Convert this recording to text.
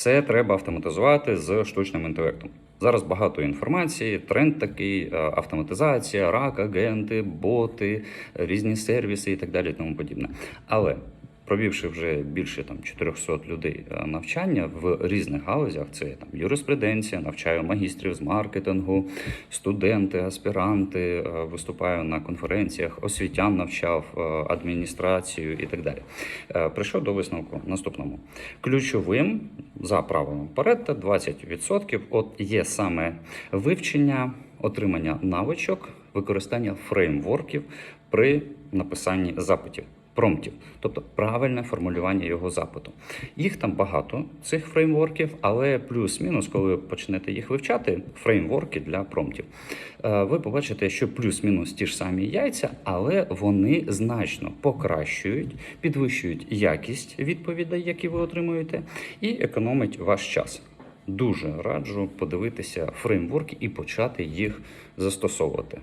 Все треба автоматизувати з штучним інтелектом. Зараз багато інформації, тренд такий, е, автоматизація, рак, агенти, боти, різні сервіси і так далі, і тому подібне. Але провівши вже більше там 400 людей е, навчання в різних галузях, це там юриспруденція, навчаю магістрів з маркетингу, студенти, аспіранти, е, виступаю на конференціях, освітян навчав адміністрацію і так далі. Прийшов до висновку наступному. Ключовим за правилом Паретта 20% от є саме вивчення, отримання навичок, використання фреймворків при написанні запитів. Промптів, тобто правильне формулювання його запиту. Їх там багато, цих фреймворків, але плюс-мінус, коли ви почнете їх вивчати, фреймворки для промптів, е, ви побачите, що плюс-мінус ті ж самі яйця, але вони значно покращують, підвищують якість відповідей, які ви отримуєте, і економить ваш час. Дуже раджу подивитися фреймворки і почати їх застосовувати.